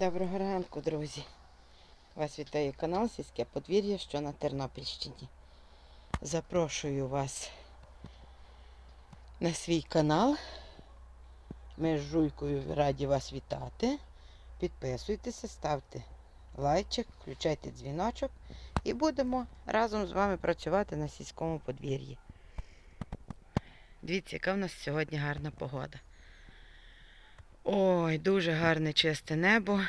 Доброго ранку, друзі. Вас вітає канал Сільське подвір'я, що на Тернопільщині. Запрошую вас на свій канал. Ми з Жуйкою раді вас вітати. Підписуйтеся, ставте лайчик, включайте дзвіночок і будемо разом з вами працювати на сільському подвір'ї. Дивіться, яка в нас сьогодні гарна погода. Ой, дуже гарне чисте небо.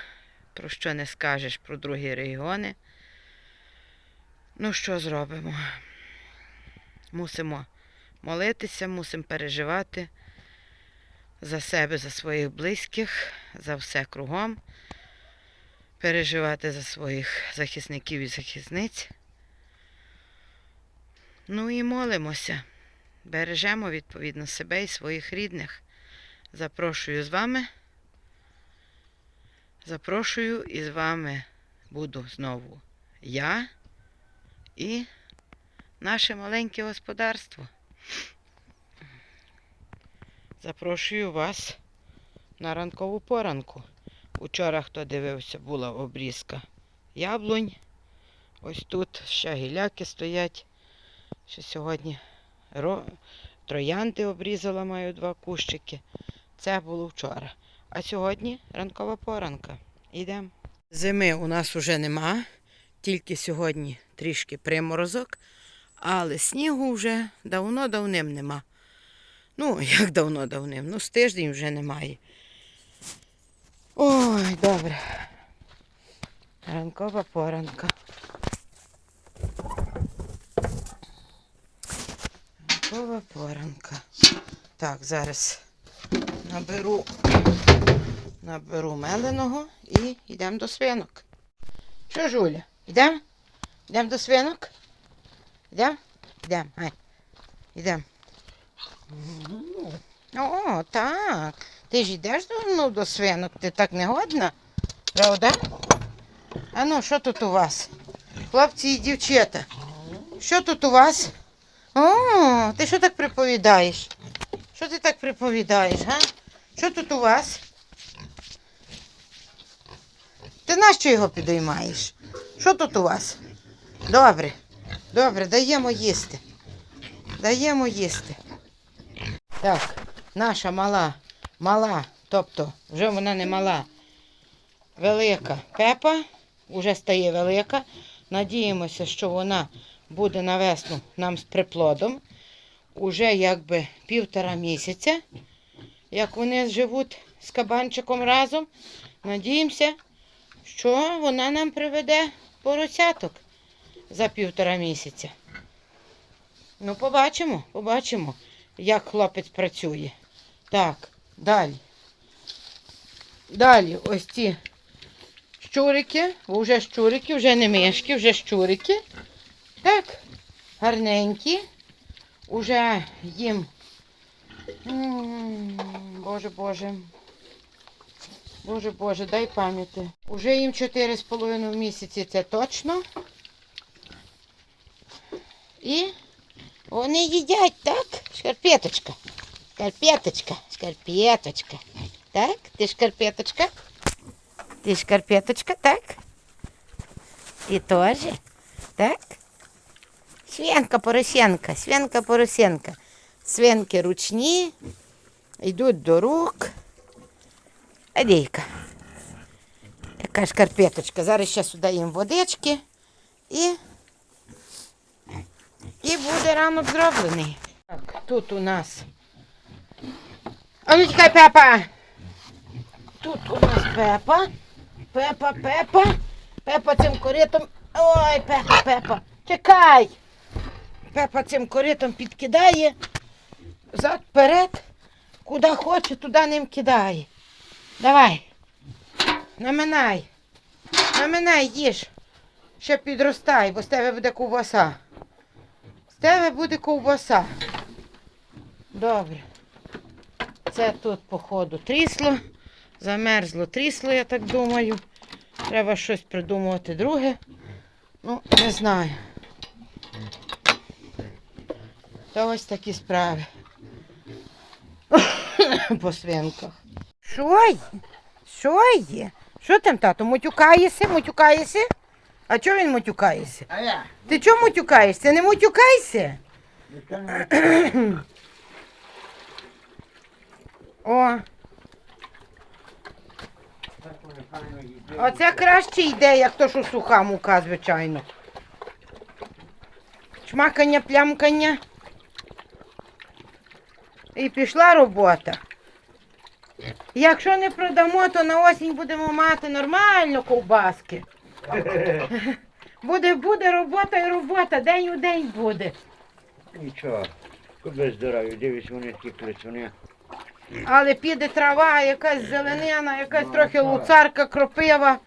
Про що не скажеш про другі регіони. Ну, що зробимо? Мусимо молитися, мусимо переживати за себе, за своїх близьких, за все кругом. Переживати за своїх захисників і захисниць. Ну і молимося. Бережемо відповідно себе і своїх рідних. Запрошую з вами. Запрошую і з вами буду знову я і наше маленьке господарство. Запрошую вас на ранкову поранку. Учора, хто дивився, була обрізка яблунь. Ось тут ще гіляки стоять. Ще сьогодні ро... троянди обрізала, маю два кущики. Це було вчора. А сьогодні ранкова поранка. Йдемо. Зими у нас уже нема, тільки сьогодні трішки приморозок, але снігу вже давно-давним нема. Ну, як давно-давним? Ну, з тиждень вже немає. Ой, добре. Ранкова поранка. Ранкова поранка. Так, зараз наберу, наберу меленого і йдемо до свинок. Що, Жуля, йдемо? Йдемо до свинок? Йдемо? Йдемо, гай. Йдемо. О, так. Ти ж йдеш до, ну, до свинок, ти так не годна, правда? А ну, що тут у вас? Хлопці і дівчата. Що тут у вас? О, ти що так приповідаєш? Що ти так приповідаєш, га? Що тут у вас? Ти нащо його підіймаєш? Що тут у вас? Добре, добре, даємо їсти. Даємо їсти. Так, наша мала, мала, тобто вже вона не мала. Велика пепа, вже стає велика. Надіємося, що вона буде на весну нам з приплодом. Уже якби півтора місяця, як вони живуть з кабанчиком разом. Надіємося, що вона нам приведе поросяток за півтора місяця. Ну, побачимо, побачимо, як хлопець працює. Так, далі. Далі ось ці щурики, вже щурики, вже не мишки, вже щурики. Так, гарненькі. Уже їм. М, Боже, Боже. Боже, Боже, дай пам'яті. Уже їм 4,5 місяці, це точно. І вони їдять, так? Шкарпеточка. Шкарпеточка, шкарпеточка. Так? Ти шкарпеточка? Ти шкарпеточка, так? Ти теж? Так? Свинка поросенка, свинка поросенка. Свинки ручні, йдуть до рук. А дейка. Така шкарпеточка. Зараз ще сюди їм водички і, і буде ранок зроблений. Так, тут у нас. А ну тікай, Пепа! Тут у нас Пепа. Пепа, Пепа. Пепа цим коритом. Ой, Пепа, Пепа. Чекай! Пепа цим коритом підкидає. Зад вперед. Куди хоче, туди ним кидає. Давай. Наминай. Наминай, їж. Ще підростай, бо з тебе буде ковбаса. З тебе буде ковбаса. Добре. Це тут, походу, трісло. Замерзло трісло, я так думаю. Треба щось придумувати друге. Ну, не знаю. Та ось такі справи. По свинках. Що є? Що є? Що там, тато? Мутюкаєшся? Мутюкаєшся? А чого він мутюкаєшся? А я? Ти чого мутюкаєшся? Не мутюкайся. О, оце краще йде, як то, що суха мука, звичайно. Чмакання, плямкання. І пішла робота. Якщо не продамо, то на осінь будемо мати нормально ковбаски. Буде, буде робота і робота, день у день буде. Нічого. Куди здоров'я, дивись, вони такі клицуни. Але піде трава, якась зеленина, якась трохи луцарка, кропива.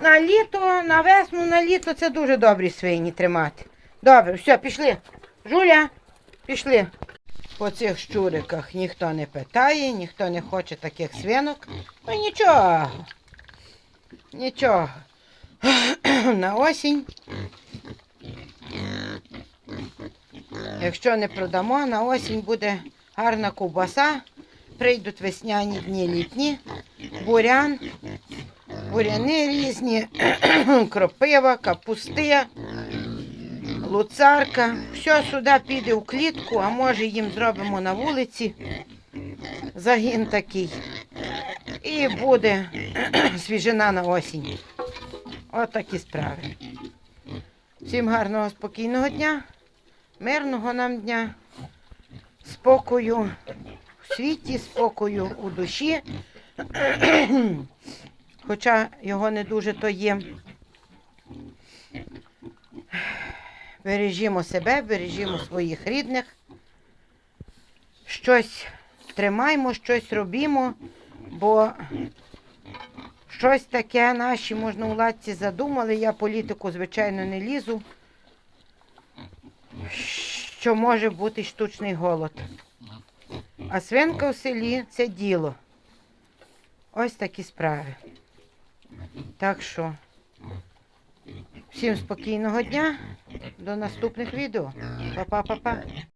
На літо, на весну, на літо це дуже добрі свині тримати. Добре, все, пішли. Жуля, пішли. По цих щуриках ніхто не питає, ніхто не хоче таких свинок. Ну нічого. Нічого. На осінь. Якщо не продамо, на осінь буде гарна ковбаса. Прийдуть весняні дні літні, бурян, буряни різні, кропива, капусти, луцарка. Все сюди піде в клітку, а може їм зробимо на вулиці. Загін такий. І буде свіжина на осінь. От такі справи. Всім гарного, спокійного дня, мирного нам дня, спокою в світі, спокою у душі. Хоча його не дуже то є. Бережімо себе, бережімо своїх рідних. Щось тримаймо, щось робімо, бо щось таке наші можновладці задумали. Я політику, звичайно, не лізу. Що може бути штучний голод. А свинка в селі це діло. Ось такі справи. Так що, всім спокійного дня. До наступних відео. Па-па-па-па.